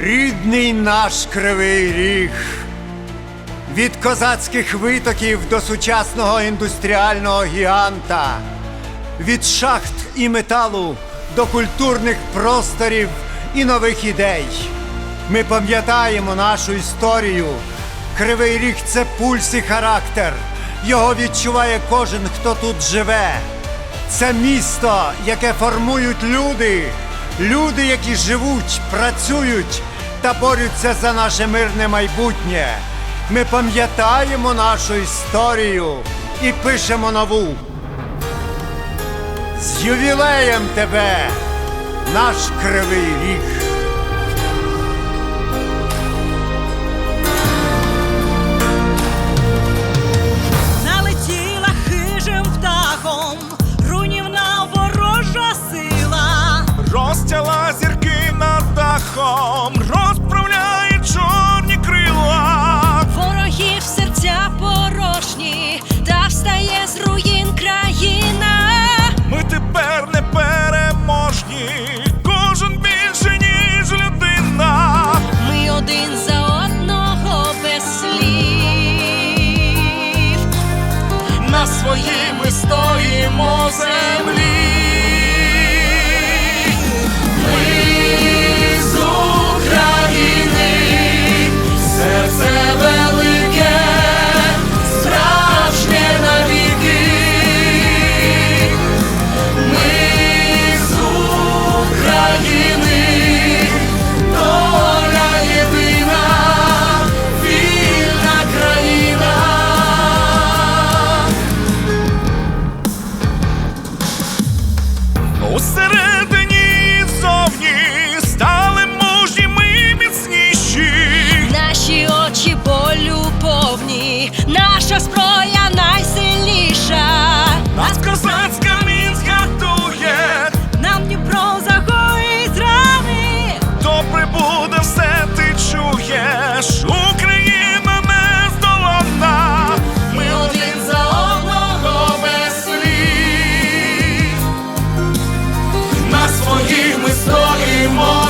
Рідний наш кривий ріг. Від козацьких витоків до сучасного індустріального гіганта, від шахт і металу до культурних просторів і нових ідей. Ми пам'ятаємо нашу історію. Кривий ріг це пульс і характер. Його відчуває кожен, хто тут живе. Це місто, яке формують люди, люди, які живуть, працюють та борються за наше мирне майбутнє. Ми пам'ятаємо нашу історію і пишемо нову. З ювілеєм тебе, наш кривий ріг. Над розправляє чорні крила. Ворогів серця порожні, та встає з руїн країна. Ми тепер не переможні, кожен більше, ніж людина. Ми один за одного без слів. На своїй ми стоїмо землі. Наша зброя найсильніша. Нас козацька мінська гартує, Нам Дніпро загоїть рани. добре буде все ти чуєш. Україна не здолана. Ми один за одного без слів. На своїй ми стоїмо